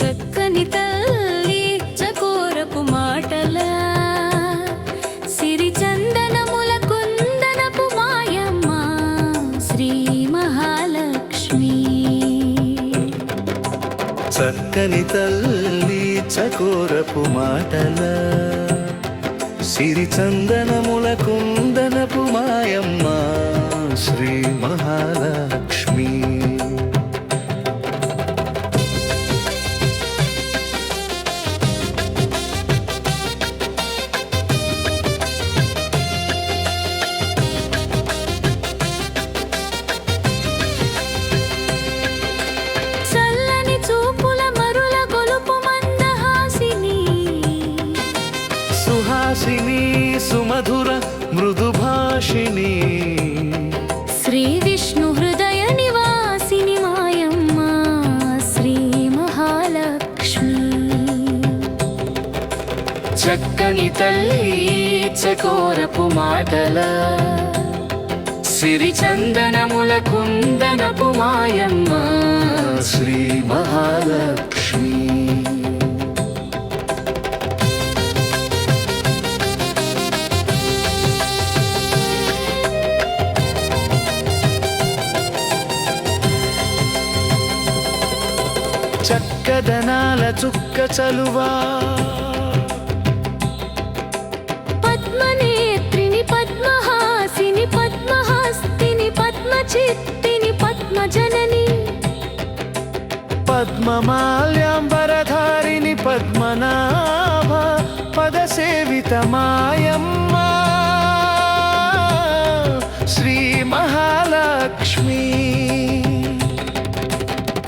చక్కని తల్లి చకోరపు మాటల సిరి చందనముల కుందనపు మాయమ్మ శ్రీ మహాలక్ష్మి. చక్కని తల్లి చకోరపు మాటల సిరి చందనముల కుందనపు మాయమ్మ శ్రీ మహాలక్ష్మి. చక్కని తల్లి చకోరపు మాటల. సిరి చందనముల కుందనపు మాయమ్మ శ్రీ మహాలక్ష్మి. చక్కదనాల చుక్క చలువా. పద్మమాల్యాంబరధారిణి పద్మనాభ పదసేవితమాయమ్మ. శ్రీ మహాలక్ష్మి.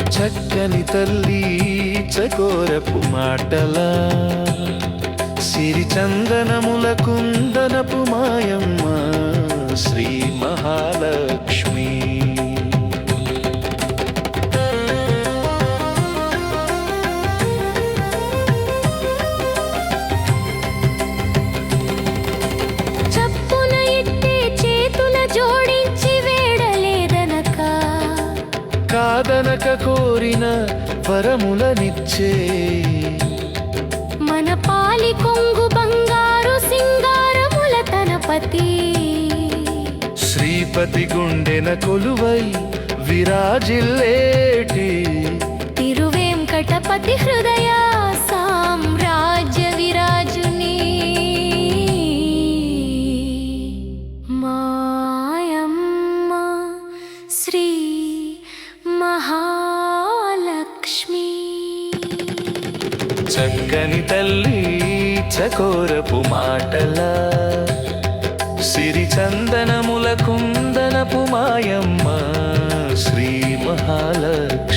చక్కని తల్లి చకోరపు మాటల. సిరి చందనముల కుందనపు మాయమ్మ. శ్రీ మహాలక్ష్మి. కాదనక కోరిన వరములనిచ్చే. మన పాలి కొంగు బంగారు సింగారముల తనపతి. శ్రీపతి గుండెన కొలువై విరాజిల్లేటి. తిరువేంకటపతి హృదయ చక్కని తల్లి చకోరపు మాటల. సిరి చందనముల కుందనపు మాయమ్మ శ్రీ మహాలక్ష్మి.